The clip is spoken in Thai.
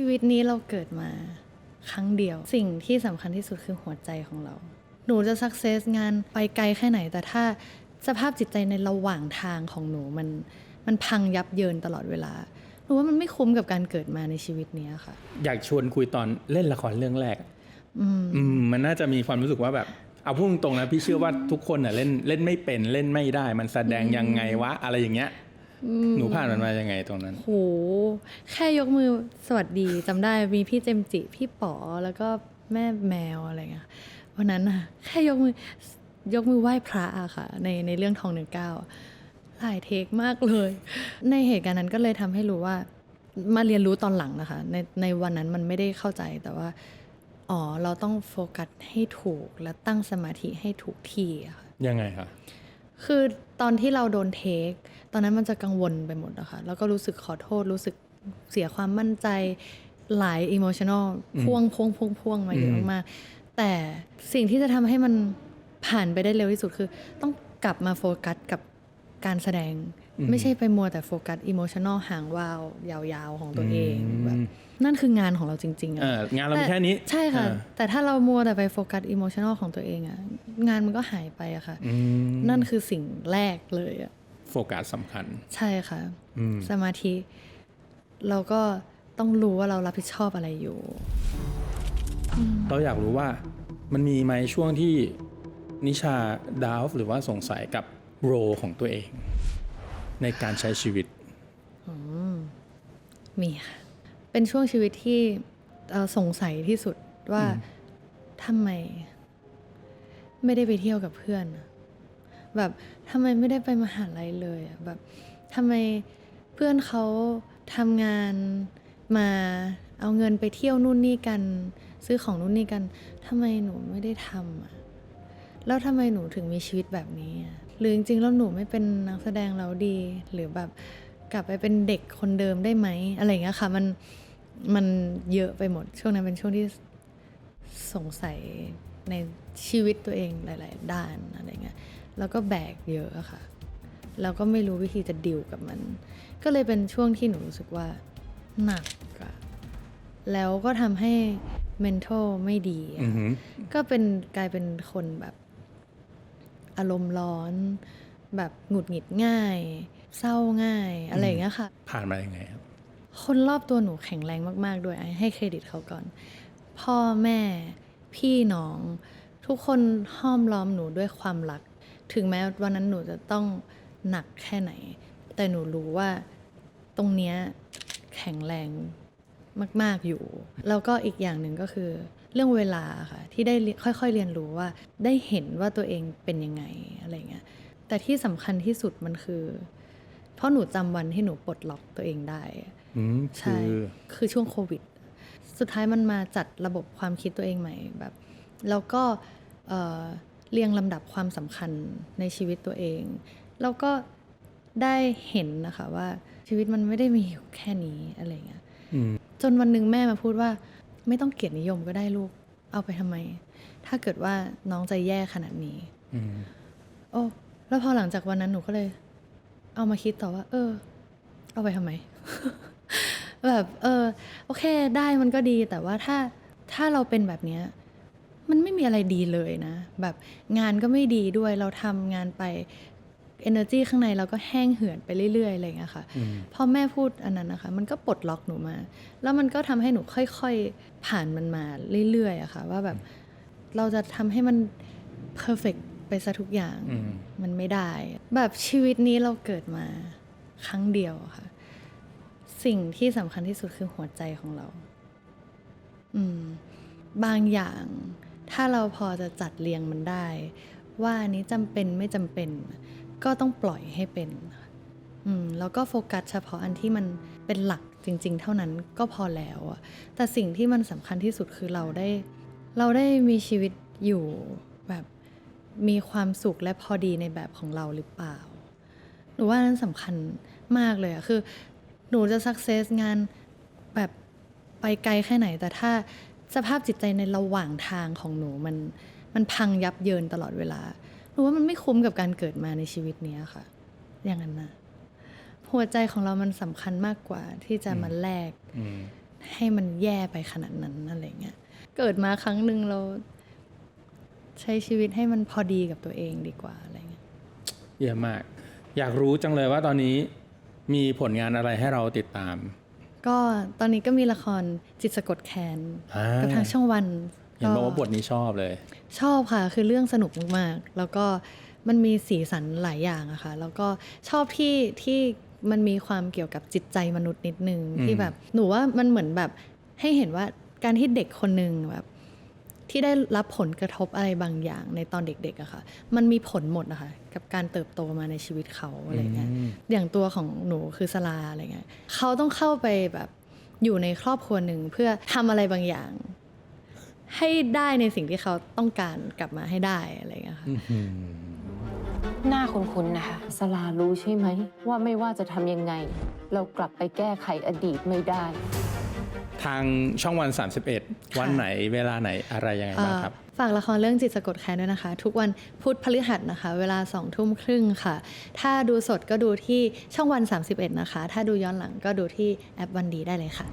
ชีวิตนี้เราเกิดมาครั้งเดียว สิ่งที่สำคัญที่สุดคือหัวใจของเรา หนูจะสักเซสงานไปไกลแค่ไหน แต่ถ้าสภาพจิตใจในระหว่างทางของหนูมันมันพังยับเยินตลอดเวลาหนูว่ามันไม่คุ้มกับการเกิดมาในชีวิตเนี้ยค่ะ อยากชวนคุยตอนเล่นละครเรื่องแรกอืมอืมมันน่าจะมีความรู้สึกว่าแบบเอาพูดตรงๆนะพี่เชื่อว่าทุกคนอะเล่นเล่นไม่เป็นเล่นไม่ได้ มันแสดงยังไงวะอะไรอย่างเงี้ย หนูผ่านมันมายังไงตรงนั้น โห แค่ยกมือสวัสดีจำได้มีพี่เจมส์จิ พี่ป๋อแล้วก็แม่แมวอะไรเงี้ยวันนั้นอะแค่ยกมือยกมือไหว้พระอะค่ะ ในในเรื่องทองหนึ่งเก้าหลายเทคมากเลย ในเหตุการณ์นั้นก็เลยทำให้รู้ว่า มาเรียนรู้ตอนหลังนะคะ ในในวันนั้นมันไม่ได้เข้าใจแต่ว่า อ๋อ เราต้องโฟกัสให้ถูกและตั้งสมาธิให้ถูกที่อะค่ะยังไงคะ คือตอนที่เราโดนเทค ตอนนั้นมันจะกังวลไปหมดอะค่ะแล้วก็รู้สึกขอโทษ รู้สึกเสียความมั่นใจหลายอิโมชันอลพ่วงพ่วงพ่วงพ่วงมาเยอะมากๆแต่สิ่งที่จะทำให้มันผ่านไปได้เร็วที่สุดคือ ต้องกลับมาโฟกัสกับการแสดง ไม่ใช่ไปมัวแต่โฟกัสอิโมชันอลหางวาวยาวๆของตัวเองแบบนั่นคืองานของเราจริง ๆอะเอองานเรามีแค่นี้ ใช่ค่ะเออแต่ถ้าเรามัวแต่ไปโฟกัสอิโมชันอลของตัวเองอะงานมันก็หายไปอะค่ะอืมนั่นคือสิ่งแรกเลยอะโฟกัสสำคัญ ใช่ค่ะอืมสมาธิ เราก็ต้องรู้ว่าเรารับผิดชอบอะไรอยู่ เราอยากรู้ว่ามันมีไหมช่วงที่นิชาดาวหรือว่าสงสัยกับโรของตัวเอง ในการใช้ชีวิตมีค่ะ เป็นช่วงชีวิตที่เอ่อสงสัยที่สุดว่าทำไม ไม่ได้ไปเที่ยวกับเพื่อนอะแบบทำไมไม่ได้ไปมหาลัยเลยอะแบบทำไมเพื่อนเขาทำงานมาเอาเงินไปเที่ยวนู่นนี่กัน ซื้อของนู่นนี่กันทำไมหนูไม่ได้ทำอะแล้วทำไมหนูถึงมีชีวิตแบบนี้อะ หรือจริงๆแล้วหนูไม่เป็นนักแสดงแล้วดี หรือแบบกลับไปเป็นเด็กคนเดิมได้ไหมอะไรอย่างเงี้ยค่ะ มันมันเยอะไปหมด ช่วงนั้นเป็นช่วงที่สงสัยในชีวิตตัวเองหลาย ๆ ด้านอะไรเงี้ยแล้วก็แบกเยอะอะค่ะ แล้วก็ไม่รู้วิธีจะดิวกับมัน ก็เลยเป็นช่วงที่หนูรู้สึกว่าหนักอะแล้วก็ทำให้ mental ไม่ดีอะอือหือก็เป็นกลายเป็นคนแบบ อารมณ์ร้อน แบบหงุดหงิดง่าย เศร้าง่าย อะไรอย่างเงี้ยค่ะ ผ่านมายังไงครับ คนรอบตัวหนูแข็งแรงมาก ๆ ด้วยไอ้ให้เครดิตเขาก่อน พ่อแม่พี่น้อง ทุกคนห้อมล้อมหนูด้วยความรัก ถึงแม้วันนั้นหนูจะต้องหนักแค่ไหน แต่หนูรู้ว่าตรงเนี้ยแข็งแรงมาก ๆ อยู่ แล้วก็อีกอย่างหนึ่งก็คือ เรื่องเวลาค่ะที่ได้เรียค่อยๆเรียนรู้ว่าได้เห็นว่าตัวเองเป็นยังไงอะไรเงี้ยแต่ที่สำคัญที่สุดมันคือ เพราะหนูจำวันที่หนูปลดล็อกตัวเองได้อืมใช่คือคือช่วงโควิด สุดท้ายมันมาจัดระบบความคิดตัวเองใหม่แบบ แล้วก็เอ่อเรียงลำดับความสำคัญในชีวิตตัวเอง แล้วก็ได้เห็นนะคะว่าชีวิตมันไม่ได้มีอยู่แค่นี้อะไรเงี้ยอืมจนวันหนึ่งแม่มาพูดว่า ไม่ต้องเกียรตินิยมก็ได้ลูก เอาไปทำไม ถ้าเกิดว่าน้องจะแย่ขนาดนี้อืมโอ้แล้วพอหลังจากวันนั้นหนูก็เลย เอามาคิดต่อว่า เออ เอาไปทำไม แบบ เออ โอเค ได้มันก็ดีแต่ว่าถ้าถ้าเราเป็นแบบเนี้ยมันไม่มีอะไรดีเลยนะ แบบงานก็ไม่ดีด้วยเราทำงานไป energy ข้างในเราก็แห้งเหือดไปเรื่อยๆอะไรอย่างเงี้ยค่ะอืมพอแม่พูดอันนั้นนะคะ มันก็ปลดล็อกหนูมา แล้วมันก็ทำให้หนูค่อยๆผ่านมันมาเรื่อยๆอะค่ะ ว่าแบบเราจะทำให้มัน perfect ไปซะทุกอย่างอืมมันไม่ได้ แบบชีวิตนี้เราเกิดมาครั้งเดียวอะค่ะ สิ่งที่สำคัญที่สุดคือหัวใจของเรา อืม บางอย่าง ถ้าเราพอจะจัดเรียงมันได้ ว่าอันนี้จำเป็นไม่จำเป็น ก็ต้องปล่อยให้เป็นอืมแล้วก็โฟกัสเฉพาะอันที่มันเป็นหลักจริง ๆ เท่านั้นก็พอแล้วอะแต่สิ่งที่มันสำคัญที่สุดคือเราได้ เราได้มีชีวิตอยู่แบบมีความสุขและพอดีในแบบของเราหรือเปล่า หนูว่านั้นสำคัญมากเลยอะคือ หนูจะสักเซสงานแบบไปไกลแค่ไหน แต่ถ้าสภาพจิตใจในระหว่างทางของหนูมันมันพังยับเยินตลอดเวลา หนูว่ามันไม่คุ้มกับการเกิดมาในชีวิตเนี้ยค่ะ อย่างนั้นนะหัวใจของเรามันสำคัญมากกว่าที่จะมาแลกอืมให้มันแย่ไปขนาดนั้นอะไรเงี้ยเกิดมาครั้งหนึ่งเราใช้ชีวิตให้มันพอดีกับตัวเองดีกว่าอะไรเงี้ยเยี่ยมมาก อยากรู้จังเลยว่าตอนนี้มีผลงานอะไรให้เราติดตาม ก็ตอนนี้ก็มีละครจิตสะกดแคนอ่ากับทางช่องวัน เห็นบอกว่าบทนี้ชอบเลย ชอบค่ะ คือเรื่องสนุกมากๆ แล้วก็มันมีสีสันหลายอย่างอะค่ะ แล้วก็ชอบที่ที่มันมีความเกี่ยวกับจิตใจมนุษย์นิดนึงอืมที่แบบ หนูว่ามันเหมือนแบบให้เห็นว่าการที่เด็กคนหนึ่งแบบที่ได้รับผลกระทบอะไรบางอย่างในตอนเด็กๆอะค่ะ มันมีผลหมดนะคะกับการเติบโตมาในชีวิตเขาอะไรเงี้ยมอย่างตัวของหนูคือสลาอะไรเงี้ย เขาต้องเข้าไปแบบอยู่ในครอบครัวหนึ่งเพื่อทำอะไรบางอย่าง ให้ได้ในสิ่งที่เขาต้องการกลับมาให้ได้อะไรเงี้ยค่ะอื้อหือหน้าคุ้นๆนะคะสลารู้ใช่ไหม ว่าไม่ว่าจะทำยังไง เรากลับไปแก้ไขอดีตไม่ได้ ทางช่องวัน 31 วันไหนเวลาไหนอะไรยังไงบ้างครับเอ่อฝากละครเรื่องจิตสะกดแค้นด้วยนะคะ ทุกวันพุธพฤหัสนะคะ เวลาสองทุ่มครึ่งค่ะ ถ้าดูสดก็ดูที่ช่องวัน 31 นะคะ ถ้าดูย้อนหลังก็ดูที่แอปวันดีได้เลยค่ะ